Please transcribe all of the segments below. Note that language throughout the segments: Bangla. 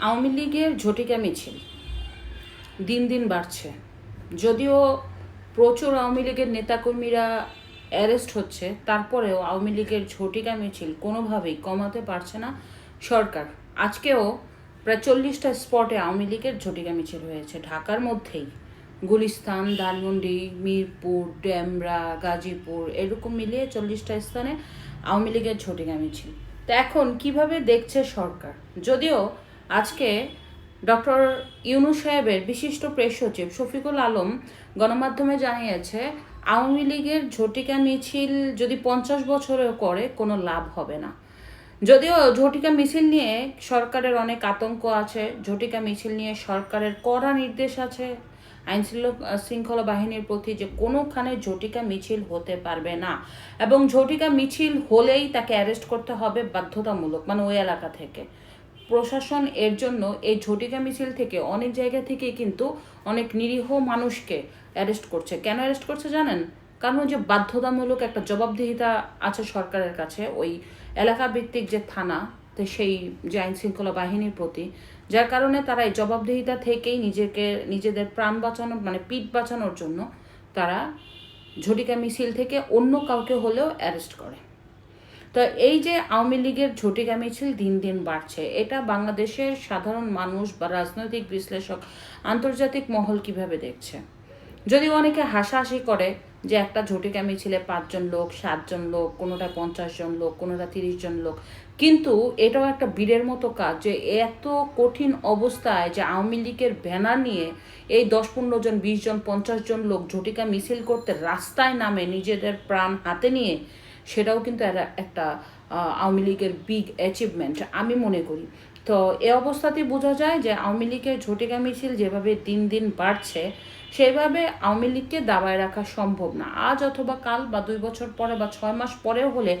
আওয়ামী লীগের ঝটিকা মিছিল। দিন দিন বাড়ছে। যদিও প্রচুর আওয়ামী লীগের নেতাকর্মীরা অ্যারেস্ট হচ্ছে, তারপরেও আওয়ামী লীগের ঝটিকা মিছিল কোনোভাবেই কমাতে পারছে না সরকার। আজকেও প্রায় চল্লিশটা স্পটে আওয়ামী লীগের ঝটিকা মিছিল হয়েছে। ঢাকার মধ্যেই গুলিস্তান, ধানমন্ডি, মিরপুর ডেমরা গাজীপুর, এরকম মিলিয়ে চল্লিশটা স্থানে আওয়ামী লীগের ঝটিকা মিছিল। তো এখন কীভাবে দেখছে সরকার? যদিও আজকে ডক্টর ইউনু সাহেবের বিশিষ্ট প্রেস সচিব শফিকুল আলম গণমাধ্যমে জানিয়েছে, আওয়ামী লীগের ঝটিকা মিছিল যদি পঞ্চাশ বছরেও করে, কোনো লাভ হবে না। যদিও ঝটিকা মিছিল নিয়ে সরকারের অনেক আতঙ্ক আছে, ঝটিকা মিছিল নিয়ে সরকারের কড়া নির্দেশ আছে, আইন শৃঙ্খলা- বাহিনীর প্রতি যে কোনোখানে ঝটিকা মিছিল হতে পারবে না। এবং ঝটিকা মিছিল হলেই তাকে অ্যারেস্ট করতে হবে বাধ্যতামূলক মানে ওই এলাকা থেকে। প্রশাসন এর জন্য এই ঝটিকা মিছিল থেকে অনেক জায়গা থেকে কিন্তু অনেক নিরীহ মানুষকে অ্যারেস্ট করছে। কেন অ্যারেস্ট করছে জানেন? কারণ ওই যে বাধ্যতামূলক একটা জবাবদিহিতা আছে সরকারের কাছে। ওই এলাকা ভিত্তিক যে থানা, তো সেই যে আইন শৃঙ্খলা বাহিনীর প্রতি, যার কারণে তারা এই জবাবদিহিতা থেকেই নিজেকে, নিজেদের প্রাণ বাঁচানোর মানে পিঠ বাঁচানোর জন্য তারা ঝটিকা মিছিল থেকে অন্য কাউকে হলেও অ্যারেস্ট করে। তো এই যে আওয়ামী লীগের ঝটিকা মিছিল দিন দিন বাড়ছে। এটা বাংলাদেশের সাধারণ মানুষ বা রাজনৈতিক বিশ্লেষক আন্তর্জাতিক মহল কীভাবে দেখছে? যদি অনেকে হাসাহাসি করে যে একটা ঝটিকা মিছিলে পাঁচজন লোক, সাতজন লোক, কোনোটা পঞ্চাশ জন লোক, কোনোটা তিরিশ জন লোক, কিন্তু এটাও একটা বীরের মতো কাজ যে এত কঠিন অবস্থায় যে আওয়ামী লীগের ব্যানার নিয়ে এই দশ পনেরো জন, বিশ জন, পঞ্চাশ জন লোক ঝটিকা মিছিল করতে রাস্তায় নামে নিজেদের প্রাণ হাতে নিয়ে সেটাও কিন্তু একটা আওয়ামী লীগের বিগ অ্যাচিভমেন্ট আমি মনে করি। তো এ অবস্থাতেই বোঝা যায় যে আওয়ামী লীগের ঝটিকা মিছিল যেভাবে দিন দিন বাড়ছে সেইভাবে আওয়ামী লীগকে দাবায় রাখা সম্ভব না। আজ অথবা কাল বা দুই বছর পরে বা ছয় মাস পরেও হলে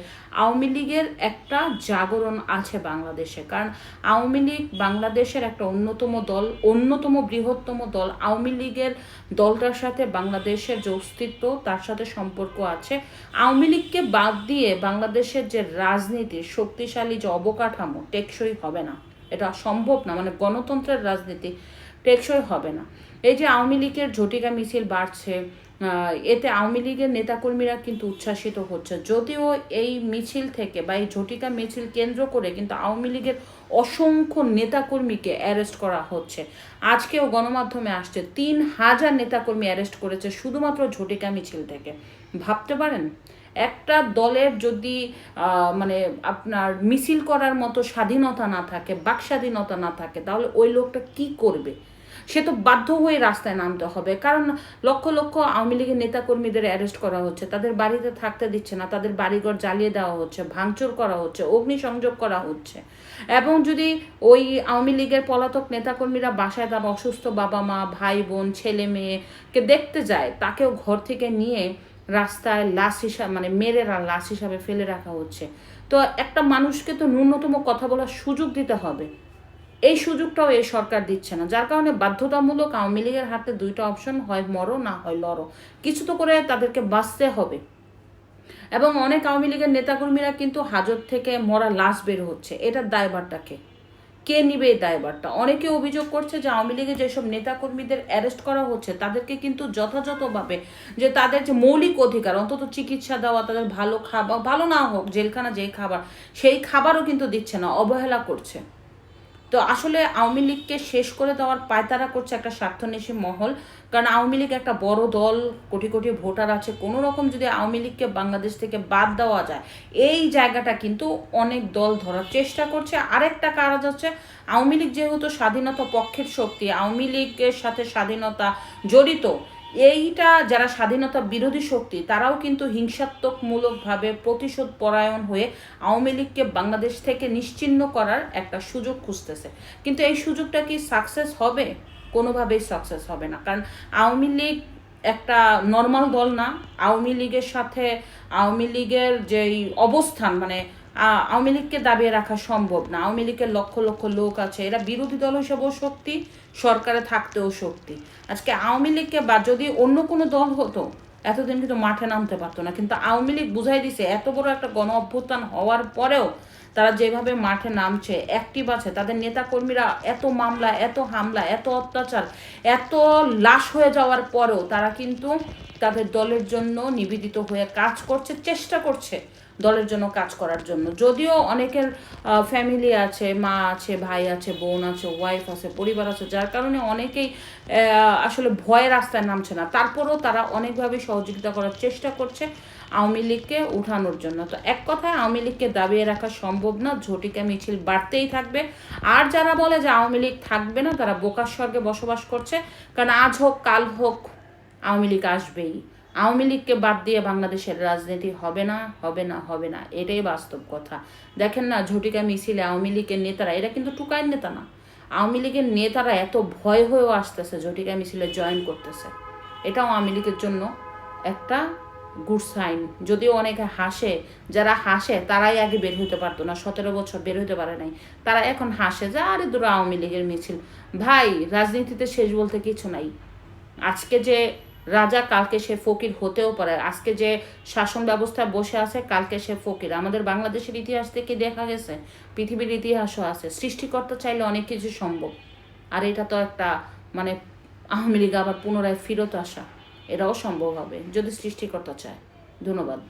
আওয়ামী লীগের একটা জাগরণ আছে বাংলাদেশে। কারণ আওয়ামী লীগ বাংলাদেশের একটা অন্যতম দল, অন্যতম বৃহত্তম দল। আওয়ামী লীগের দলটার সাথে বাংলাদেশের যে অস্তিত্ব, তার সাথে সম্পর্ক আছে। আওয়ামী লীগকে বাদ দিয়ে বাংলাদেশের যে রাজনীতি, শক্তিশালী যে অবকাঠামো, টেকসই হবে না। এটা সম্ভব না। মানে গণতন্ত্রের রাজনীতি টেকসই হবে না। এই যে আওয়ামী লীগের ঝটিকা মিছিল বাড়ছে এতে আওয়ামী লীগের নেতাকর্মীরা কিন্তু উচ্ছ্বাসিত হচ্ছে। যদিও এই মিছিল থেকে বা এই ঝটিকা মিছিল কেন্দ্র করে কিন্তু আওয়ামী লীগের অসংখ্য নেতাকর্মীকে অ্যারেস্ট করা হচ্ছে। আজকেও গণমাধ্যমে আসছে, তিন হাজার নেতাকর্মী অ্যারেস্ট করেছে শুধুমাত্র ঝটিকা মিছিল থেকে। ভাবতে পারেন? একটা দলের যদি মানে আপনার মিছিল করার মতো স্বাধীনতা না থাকে, বাক স্বাধীনতা না থাকে, তাহলে ওই লোকটা কি করবে? সে তো বাধ্য হয়ে রাস্তায় নামতে হবে। কারণ লক্ষ লক্ষ আওয়ামী লীগের নেতাকর্মীদের অ্যারেস্ট করা হচ্ছে, তাদের বাড়িতে থাকতে দিচ্ছে না, তাদের বাড়িঘর জ্বালিয়ে দেওয়া হচ্ছে, ভাঙচুর করা হচ্ছে, অগ্নিসংযোগ করা হচ্ছে। এবং যদি ওই আওয়ামী লীগের পলাতক নেতাকর্মীরা বাসায় তার অসুস্থ বাবা মা ভাই বোন ছেলে মেয়েকে দেখতে যায়, তাকেও ঘর থেকে নিয়ে রাস্তায় লাশ হিসাবে মানে মেরে লাশ হিসাবে ফেলে রাখা হচ্ছে। তো একটা মানুষকে তো ন্যূনতম কথা বলার সুযোগ দিতে হবে। এই সুযোগটাও এই সরকার দিচ্ছে না। যার কারণে বাধ্যতামূলক আওয়ামী লীগের হাতে দুইটা অপশন হয় মরো, না হয় লড়ো। কিছু তো করে তাদেরকে বাঁচতে হবে। এবং অনেক আওয়ামী লীগের নেতাকর্মীরা কিন্তু হাজত থেকে মরা লাশ বের হচ্ছে। এটার দায়ভারটাকে। কে নিবে এই দায়ভারটা? অনেকে অভিযোগ করছে যে আওয়ামী লীগের যেসব নেতাকর্মীদের অ্যারেস্ট করা হচ্ছে, তাদেরকে কিন্তু যথাযথভাবে যে তাদের যে মৌলিক অধিকার, অন্তত চিকিৎসা দেওয়া, তাদের ভালো খাবার, ভালো না হোক, জেলখানা যে খাবার, সেই খাবারও কিন্তু দিচ্ছে না, অবহেলা করছে। তো আসলে আওয়ামী লীগকে শেষ করে দেওয়ার পায়তারা করছে একটা স্বার্থন্বেষী মহল। কারণ আওয়ামী লীগ একটা বড় দল, কোটি কোটি ভোটার আছে। কোনো রকম যদি আওয়ামী লীগকে বাংলাদেশ থেকে বাদ দেওয়া যায়, এই জায়গাটা কিন্তু অনেক দল ধরার চেষ্টা করছে। আরেকটা কারণ হচ্ছে, আওয়ামী লীগ যেহেতু স্বাধীনতা পক্ষের শক্তি, আওয়ামী লীগের সাথে স্বাধীনতা জড়িত এইটা যারা স্বাধীনতা বিরোধী শক্তি, তারাও কিন্তু হিংসাত্মকমূলকভাবে প্রতিশোধ পরায়ণ হয়ে আওয়ামী লীগকে বাংলাদেশ থেকে নিশ্চিহ্ন করার একটা সুযোগ খুঁজতেছে। কিন্তু এই সুযোগটা কি সাকসেস হবে? কোনোভাবেই সাকসেস হবে না। কারণ আওয়ামী লীগ একটা নর্মাল দল না। আওয়ামী লীগের সাথে আওয়ামী লীগের যেই অবস্থান মানে আওয়ামী লীগকে দাবিয়ে রাখা সম্ভব না। আওয়ামী লীগের লক্ষ লক্ষ লোক আছে, এরা বিরোধী দল হিসেবেও শক্তি, সরকারে থাকতেও শক্তি। আজকে আওয়ামী লীগকে বা যদি অন্য কোনো দল হতো, এতদিন কিন্তু মাঠে নামতে পারতো না। কিন্তু আওয়ামী লীগ বুঝাই দিছে, এত বড় একটা গণ অভ্যুত্থান হওয়ার পরেও তারা যেভাবে মাঠে নামছে অ্যাক্টিভ আছে, তাদের নেতাকর্মীরা এত মামলা, এত হামলা, এত অত্যাচার, এত লাশ হয়ে যাওয়ার পরেও তারা কিন্তু তাদের দলের জন্য নিবেদিত হয়ে কাজ করছে, চেষ্টা করছে। দলের জন্য কাজ করার জন্য। যদিও অনেকের ফ্যামিলি আছে, মা আছে, ভাই আছে, বোন আছে ওয়াইফ আছে, পরিবার আছে, যার কারণে অনেকেই আসলে ভয়ে রাস্তায় নামছে না। তারপরেও তারা অনেকভাবে সহযোগিতা করার চেষ্টা করছে আওয়ামী লীগকে উঠানোর জন্য। তো এক কথায় আওয়ামী লীগকে দাবিয়ে রাখা সম্ভব না, ঝটিকা মিছিল বাড়তেই থাকবে। আর যারা বলে যে আওয়ামী লীগ থাকবে না, তারা বোকার স্বর্গে বসবাস করছে। কারণ আজ হোক, কাল হোক, আওয়ামী লীগ আসবেই। আওয়ামী লীগকে বাদ দিয়ে বাংলাদেশের রাজনীতি হবে না হবে না হবে না, এটাই বাস্তব কথা। দেখেন না, ঝটিকা মিছিলে আওয়ামী লীগের নেতারা, এরা কিন্তু টুকায়ের নেতা না। আওয়ামী লীগের নেতারা এত ভয় হয়েও আসতেছে, ঝটিকা মিছিলে জয়েন করতেছে। এটাও আওয়ামী লীগের জন্য একটা গুড সাইন। যদিও অনেকে হাসে, যারা হাসে, তারাই আগে বের হতে পারতো না, সতেরো বছর বের হতে পারে নাই। তারা এখন হাসে যে, আরে দূর আওয়ামী লীগের মিছিল। ভাই, রাজনীতিতে শেষ বলতে কিছু নাই। আজকে যে রাজা, কালকে সে ফকির হতেও পারে। আজকে যে শাসন ব্যবস্থা বসে আছে, কালকে সে ফকির। আমাদের বাংলাদেশের ইতিহাস থেকে দেখা গেছে? পৃথিবীর ইতিহাসও আছে। সৃষ্টিকর্তা চাইলে অনেক কিছু সম্ভব। আর এটা তো একটা মানে আওয়ামী লীগ আবার পুনরায় ফিরত আসা। এটাও সম্ভব হবে, যদি সৃষ্টিকর্তা চায়। ধন্যবাদ।